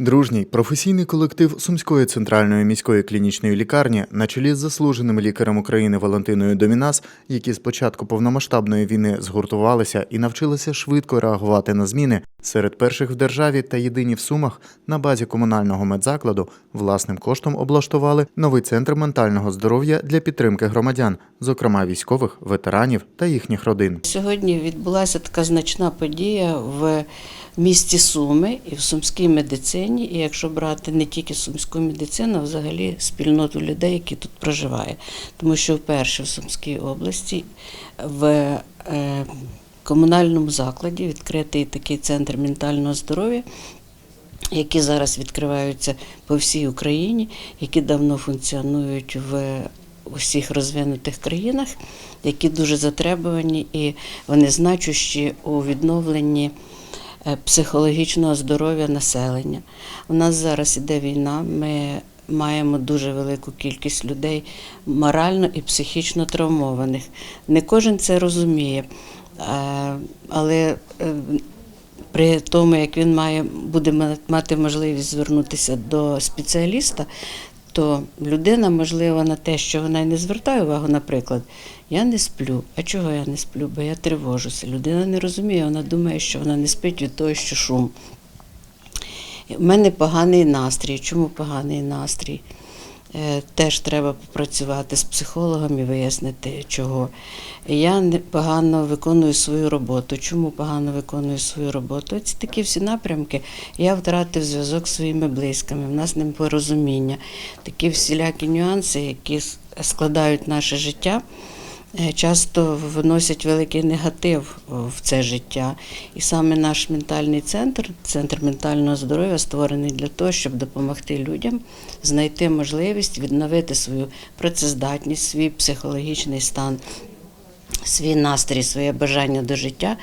Дружній професійний колектив Сумської центральної міської клінічної лікарні на чолі з заслуженим лікарем України Валентиною Домінас, які з початку повномасштабної війни згуртувалися і навчилися швидко реагувати на зміни, серед перших в державі та єдині в Сумах на базі комунального медзакладу власним коштом облаштували новий центр ментального здоров'я для підтримки громадян, зокрема військових, ветеранів та їхніх родин. Сьогодні відбулася така значна подія в місті Суми і в сумській медицині. І якщо брати не тільки сумську медицину, а взагалі спільноту людей, які тут проживає. Тому що вперше в Сумській області в е, комунальному закладі відкритий такий центр ментального здоров'я. Які зараз відкриваються по всій Україні, які давно функціонують в усіх розвинутих країнах, які дуже затребувані і вони значущі у відновленні психологічного здоров'я населення. У нас зараз іде війна. Ми маємо дуже велику кількість людей морально і психічно травмованих. Не кожен це розуміє, е, але е, при тому, як він має, буде ма- мати можливість звернутися до спеціаліста, то людина, можливо, на те, що вона й не звертає увагу, наприклад, я не сплю. А чого я не сплю? Бо я тривожуся. Людина не розуміє, вона думає, що вона не спить від того, що шум. У мене поганий настрій. Чому поганий настрій? Е, Теж треба попрацювати з психологом і вияснити, чого. Я погано виконую свою роботу. Чому погано виконую свою роботу? Ці такі всі напрямки. Я втратив зв'язок зі своїми близькими, в нас непорозуміння. Такі всілякі нюанси, які складають наше життя часто вносять великий негатив в це життя. І саме наш ментальний центр, центр ментального здоров'я, створений для того, щоб допомогти людям знайти можливість відновити свою працездатність, свій психологічний стан, свій настрій, своє бажання до життя,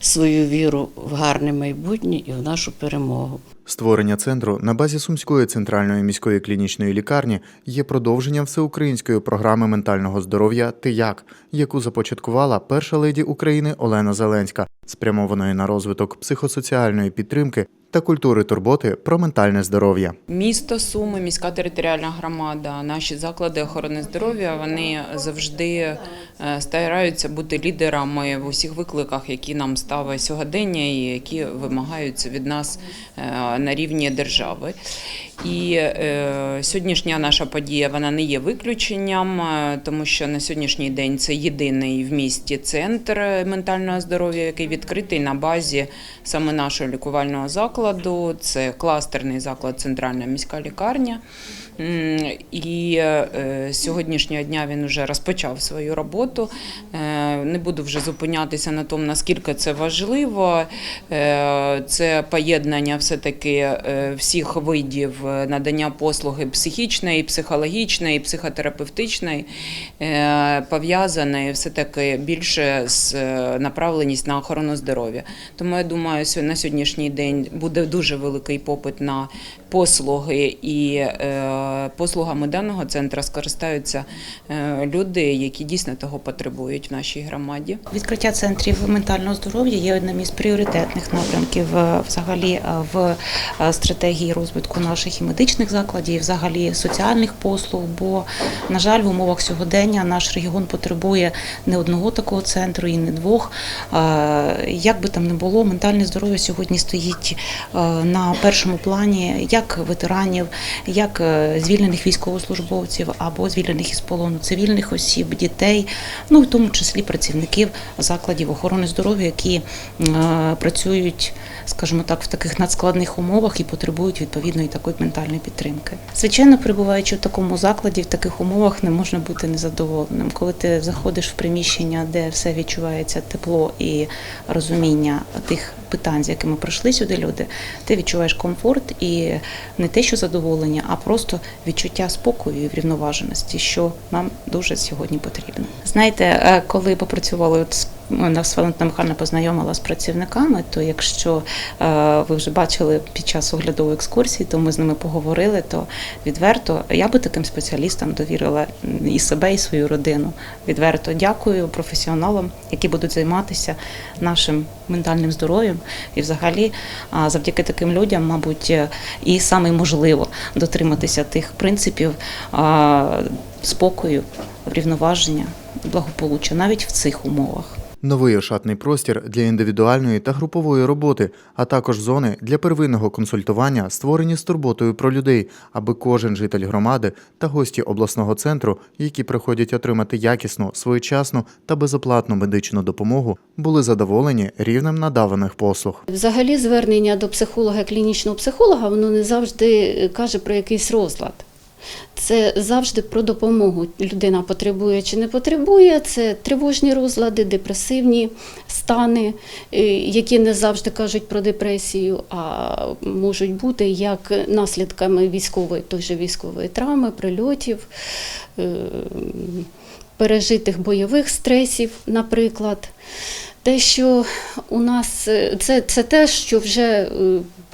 свою віру в гарне майбутнє і в нашу перемогу. Створення центру на базі Сумської центральної міської клінічної лікарні є продовженням всеукраїнської програми ментального здоров'я «Ти як», яку започаткувала перша леді України Олена Зеленська, спрямованої на розвиток психосоціальної підтримки та культури турботи про ментальне здоров'я. Місто Суми, міська територіальна громада, наші заклади охорони здоров'я вони завжди е, стараються бути лідерами в усіх викликах, які нам ставить сьогодення і які вимагаються від нас е, на рівні держави. І е, сьогоднішня наша подія вона не є виключенням, е, тому що на сьогоднішній день це єдиний в місті центр ментального здоров'я, який відкритий на базі саме нашого лікувального закладу. Це кластерний заклад Центральна міська лікарня. І е, з сьогоднішнього дня він вже розпочав свою роботу. Не буду вже зупинятися на тому, наскільки це важливо. Е, Це поєднання все-таки е, всіх видів е, надання послуги психічної, психологічної, психотерапевтичної, пов'язане все-таки більше з направленість на охорону здоров'я. Тому я думаю, сьо- на сьогоднішній день буде дуже великий попит на послуги, і послугами даного центру скористаються люди, які дійсно того потребують в нашій громаді. Відкриття центрів ментального здоров'я є одним із пріоритетних напрямків е, взагалі е, в е, стратегії розвитку наших і медичних закладів, і взагалі соціальних послуг. Бо, на жаль, в умовах сьогодення наш регіон потребує не одного такого центру і не двох. Як би там не було, ментальне здоров'я сьогодні стоїть на першому плані як ветеранів, як звільнених військовослужбовців або звільнених із полону цивільних осіб, дітей, ну в тому числі працівників закладів охорони здоров'я, які е, працюють, скажімо так, в таких надскладних умовах і потребують відповідної такої ментальної підтримки. Звичайно, перебуваючи в такому закладі, в таких умовах не можна бути незадоволеним. Коли ти заходиш в приміщення, де все відчувається тепло і розуміння тих питань, з якими прийшли сюди люди, ти відчуваєш комфорт і не те, що задоволення, а просто відчуття спокою і врівноваженості, що нам дуже сьогодні потрібно. Знаєте, е, коли попрацювали от з Нас Валентина Михайловна познайомила з працівниками. То якщо е, ви вже бачили під час оглядової екскурсії, то ми з ними поговорили, то відверто я би таким спеціалістам довірила і себе, і свою родину. Відверто дякую професіоналам, які будуть займатися нашим ментальним здоров'ям. І взагалі, а, завдяки таким людям, мабуть, е, і саме можливо дотриматися тих принципів спокою, врівноваження, благополуччя навіть в цих умовах. Новий ошатний простір для індивідуальної та групової роботи, а також зони для первинного консультування, створені з турботою про людей, аби кожен житель громади та гості обласного центру, які приходять отримати якісну, своєчасну та безоплатну медичну допомогу, були задоволені рівнем надаваних послуг. Взагалі, звернення до психолога, клінічного психолога, воно не завжди каже про якийсь розлад. Це завжди про допомогу. Людина потребує чи не потребує. Це тривожні розлади, депресивні стани, е, які не завжди кажуть про депресію, а можуть бути як наслідками військової, той же військової травми, прильотів, е, пережитих бойових стресів, наприклад. Те, що у нас е, це, це те, що вже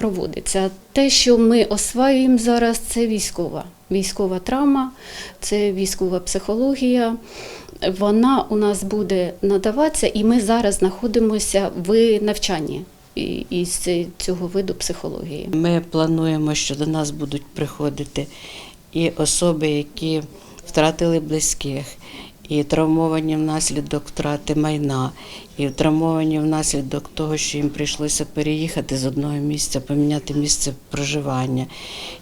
проводиться. Те, що ми осваюємо зараз, це військова. Військова травма, це військова психологія. Вона у нас буде надаватися, і ми зараз знаходимося в навчанні із цього виду психології. Ми плануємо, що до нас будуть приходити і особи, які втратили близьких, і травмовані внаслідок втрати майна, і травмовані внаслідок того, що їм прийшлося переїхати з одного місця, поміняти місце проживання,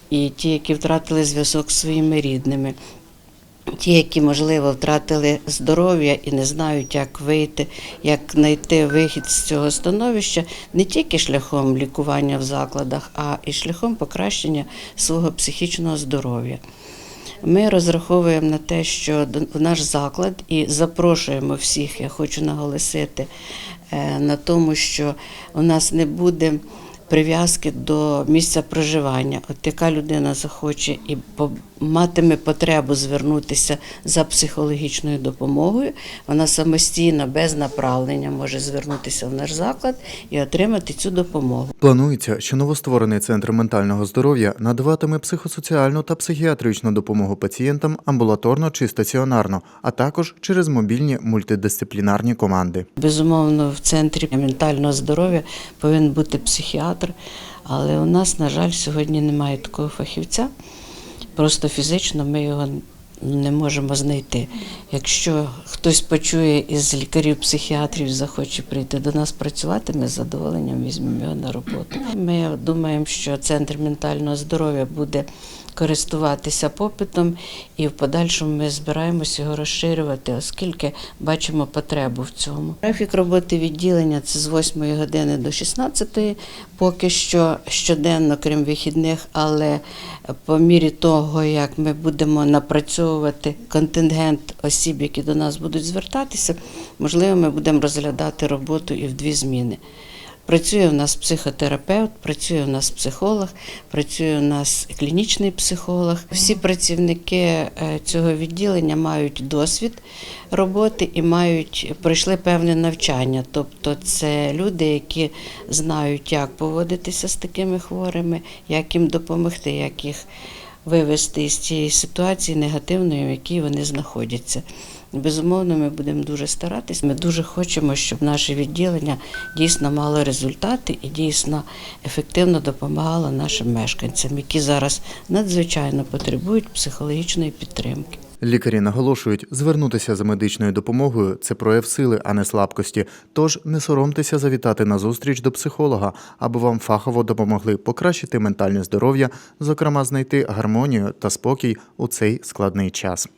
і ті, які втратили зв'язок з своїми рідними. Ті, які, можливо, втратили здоров'я і не знають, як вийти, як знайти вихід з цього становища не тільки шляхом лікування в закладах, а і шляхом покращення свого психічного здоров'я. Ми розраховуємо на те, що наш заклад і запрошуємо всіх, я хочу наголосити е, на тому, що у нас не буде прив'язки до місця проживання. От яка людина захоче і матиме потребу звернутися за психологічною допомогою, вона самостійно, без направлення може звернутися в наш заклад і отримати цю допомогу. Планується, що новостворений центр ментального здоров'я надаватиме психосоціальну та психіатричну допомогу пацієнтам амбулаторно чи стаціонарно, а також через мобільні мультидисциплінарні команди. Безумовно, в центрі ментального здоров'я повинен бути психіатр, але у нас, на жаль, сьогодні немає такого фахівця. Просто фізично ми його не можемо знайти. Якщо хтось почує із лікарів-психіатрів, захоче прийти до нас працювати, ми з задоволенням візьмемо його на роботу. Ми думаємо, що центр ментального здоров'я буде користуватися попитом, і в подальшому ми збираємося його розширювати, оскільки бачимо потребу в цьому. Графік роботи відділення це з 8 години до 16, поки що щоденно, крім вихідних, але по мірі того, як ми будемо напрацьовувати контингент осіб, які до нас будуть звертатися, можливо, ми будемо розглядати роботу і в дві зміни. Працює у нас психотерапевт, працює у нас психолог, працює у нас клінічний психолог. Всі працівники е, цього відділення мають досвід роботи і мають пройшли певне навчання. Тобто, це люди, які знають, як поводитися з такими хворими, як їм допомогти, як їх вивести із цієї ситуації негативної, в якій вони знаходяться. Безумовно, ми будемо дуже старатись. Ми дуже хочемо, щоб наше відділення дійсно мало результати і дійсно ефективно допомагало нашим мешканцям, які зараз надзвичайно потребують психологічної підтримки. Лікарі наголошують, звернутися за медичною допомогою це прояв сили, а не слабкості. Тож не соромтеся завітати на зустріч до психолога, аби вам фахово допомогли покращити ментальне здоров'я, зокрема знайти гармонію та спокій у цей складний час.